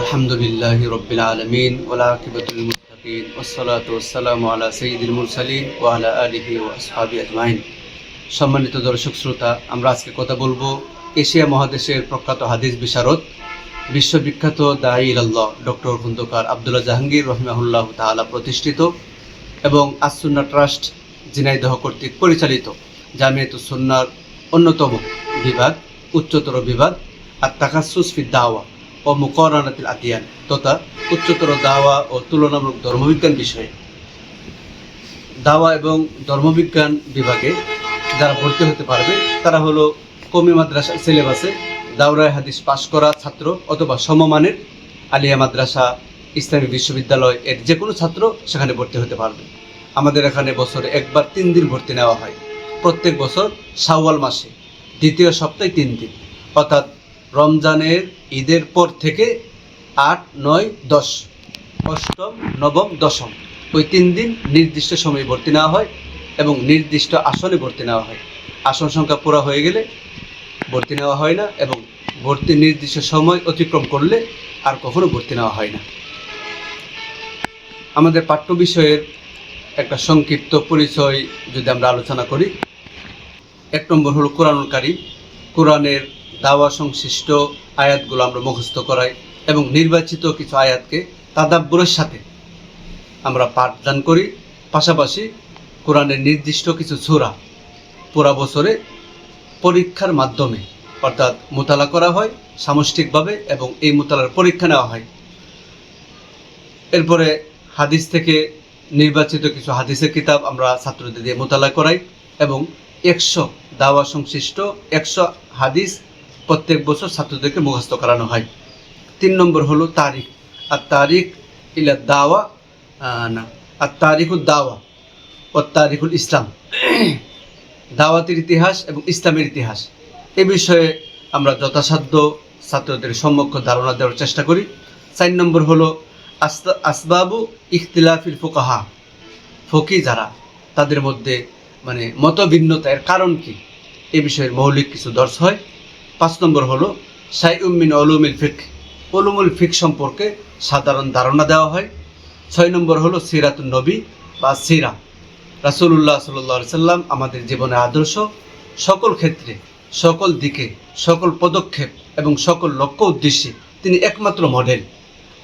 আলহামদুলিল্লাহ রবিল আলমিন ও আলা সম্মানিত দর্শক শ্রোতা, আমরা আজকে কথা বলব এশিয়া মহাদেশের প্রখ্যাত হাদিস বিশারদ, বিশ্ববিখ্যাত দায়ী আল্লাহ ডক্টর খন্দকার আবদুল্লাহ জাহাঙ্গীর রহিমাহুল্লাহ তালা প্রতিষ্ঠিত এবং আসুন্না ট্রাস্ট জিনাইদহ কর্তৃক পরিচালিত জামিয়াত সুন্নার অন্যতম বিভাগ, উচ্চতর বিভাগ আর তাকাসুস ফি দাওয়া ও মুকরানাতিল আতিয়ান তথা উচ্চতর দাওয়া ও তুলনামূলক ধর্মবিজ্ঞান বিষয়ে। দাওয়া এবং ধর্মবিজ্ঞান বিভাগে যারা ভর্তি হতে পারবে, তারা হলো কমি মাদ্রাসা সিলেবাসে দাওরায় হাদিস পাশ করা ছাত্র অথবা সমমানের আলিয়া মাদ্রাসা, ইসলামী বিশ্ববিদ্যালয় এর যে কোনো ছাত্র সেখানে ভর্তি হতে পারবে। আমাদের এখানে বছরে একবার তিন দিন ভর্তি নেওয়া হয়। প্রত্যেক বছর সাওয়াল মাসে, দ্বিতীয় সপ্তাহে তিন দিন। অর্থাৎ রমজানের ঈদের পর থেকে আট, নয়, দশ, অষ্টম, নবম, দশম ওই তিন দিন নির্দিষ্ট সময়ে ভর্তি নেওয়া হয় এবং নির্দিষ্ট আসনে ভর্তি নেওয়া হয়। আসন সংখ্যা পুরো হয়ে গেলে ভর্তি নেওয়া হয় না এবং ভর্তি নির্দিষ্ট সময় অতিক্রম করলে আর কখনো ভর্তি নেওয়া হয় না। আমাদের পাঠ্য বিষয়ের একটা সংক্ষিপ্ত পরিচয় যদি আমরা আলোচনা করি, এক নম্বর হলো কোরআনুল কারিম। কোরআনের দাওয়া সংশ্লিষ্ট আয়াতগুলো আমরা মুখস্থ করাই এবং নির্বাচিত কিছু আয়াতকে তাদাব্বরের সাথে আমরা পাঠদান করি। পাশাপাশি কোরআনের নির্দিষ্ট কিছু সূরা পুরা বছরে পরীক্ষার মাধ্যমে অর্থাৎ মোতালা করা হয় সামষ্টিকভাবে এবং এই মোতালার পরীক্ষা নেওয়া হয়। এরপরে হাদিস থেকে নির্বাচিত কিছু হাদিসের কিতাব আমরা ছাত্রদের দিয়ে মোতালা করাই এবং একশো দাওয়া সংশ্লিষ্ট একশো হাদিস প্রত্যেক বছর ছাত্রদেরকে মুখস্থ করানো হয়। তিন নম্বর হলো তারিখ। আর তারিখ ইলা দাওয়া না, আর তারিখুল দাওয়া ও তারিখুল ইসলাম। দাওয়াতের ইতিহাস এবং ইসলামের ইতিহাস। এ বিষয়ে আমরা যথাসাধ্য ছাত্রদের সম্মুখ ধারণা দেওয়ার চেষ্টা করি। চার নম্বর হলো আসবাবু ইখতিলাফিল ফুকাহা। ফকি যারা, তাদের মধ্যে মানে মতভিন্নতা এর কারণ কি? এ বিষয়ের মৌলিক কিছু দর্শ হয়। পাঁচ নম্বর হলো সাই উম্মিন অলুমিল ফিক। অলুমুল ফিক সম্পর্কে সাধারণ ধারণা দেওয়া হয়। ছয় নম্বর হলো, সিরাতুন নবী বা সিরা। রাসূলুল্লাহ সাল্লাহ সাল্লাম আমাদের জীবনের আদর্শ। সকল ক্ষেত্রে, সকল দিকে, সকল পদক্ষেপ এবং সকল লক্ষ্য উদ্দেশ্যে তিনি একমাত্র মডেল।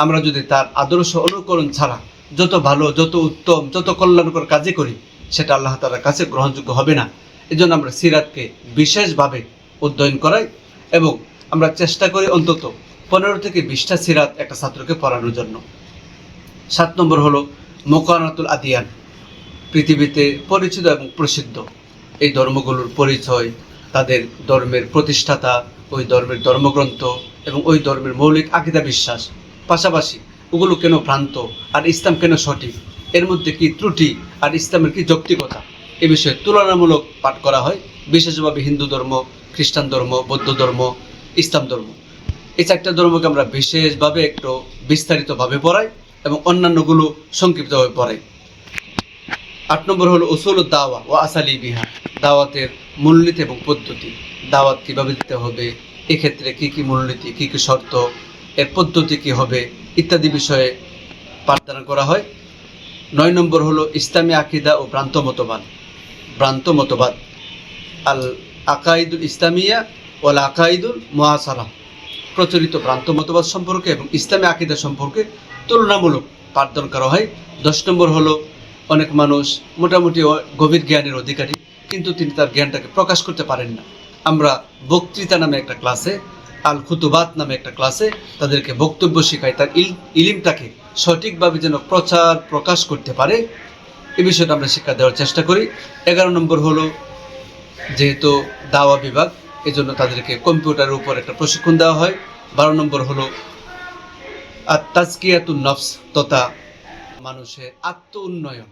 আমরা যদি তার আদর্শ অনুকরণ ছাড়া যত ভালো, যত উত্তম, যত কল্যাণকর কাজই করি, সেটা আল্লাহ তালার কাছে গ্রহণযোগ্য হবে না। এজন্য আমরা সিরাতকে বিশেষভাবে অধ্যয়ন করাই। এবং আমরা চেষ্টা করি অন্তত পনেরো থেকে বিশটা সিরাত একটা ছাত্রকে পড়ানোর জন্য। সাত নম্বর হলো মোকানাতুল আদিয়ান, পৃথিবীতে পরিচিত এবং প্রসিদ্ধ। এই ধর্মগুলোর পরিচয়, তাদের ধর্মের প্রতিষ্ঠাতা, ওই ধর্মের ধর্মগ্রন্থ এবং ওই ধর্মের মৌলিক আকিদা বিশ্বাস। পাশাপাশি ওগুলো কেন ভ্রান্ত আর ইসলাম কেন সঠিক? এর মধ্যে কি ত্রুটি আর ইসলামের কি যৌক্তিকতা? এ বিষয়ে তুলনামূলক পাঠ করা হয়। বিশেষভাবে হিন্দু ধর্ম খ্রিস্টান ধর্ম, বৌদ্ধ ধর্ম, ইসলাম ধর্ম। এই চারটা ধর্মকে আমরা বিশেষভাবে একটু বিস্তারিতভাবে পড়াই এবং অন্যান্যগুলো সংক্ষিপ্তভাবে পড়াই। আট নম্বর হলো উসুল দাওয়া ও আসালি বিহা, দাওয়াতের মূলনীতি এবং পদ্ধতি। দাওয়াত কীভাবে দিতে হবে, এক্ষেত্রে কি কি মূলনীতি, কি কী শর্ত, এর পদ্ধতি কী হবে ইত্যাদি বিষয়ে পাঠদান করা হয়। নয় নম্বর হলো ইসলামী আকিদা ও ভ্রান্ত মতবাদ। ভ্রান্ত মতবাদ, আল আকাইদুল ইসলামিয়া ও আকাইদুল মহাসারা প্রচলিত ভ্রান্ত মতবাদ সম্পর্কে এবং ইসলামী আকিদা সম্পর্কে তুলনামূলক পাঠদান করা হয়। দশ নম্বর হলো, অনেক মানুষ মোটামুটি গভীর জ্ঞানের অধিকারী, কিন্তু তিনি তার জ্ঞানটাকে প্রকাশ করতে পারেন না। আমরা বক্তৃতা নামে একটা ক্লাসে আল খুতুবাত নামে একটা ক্লাসে তাদেরকে বক্তব্য শেখাই, তার ইল ইলিমটাকে সঠিকভাবে যেন প্রচার প্রকাশ করতে পারে, এ বিষয়টা আমরা শিক্ষা দেওয়ার চেষ্টা করি। এগারো নম্বর হলো, যেহেতু দাওয়া বিভাগ, এজন্য তাদেরকে কম্পিউটারের উপর একটা প্রশিক্ষণ দেওয়া হয়। বারো নম্বর হলো আর তাজকিয়াতুন নফস তথা মানুষের আত্ম উন্নয়ন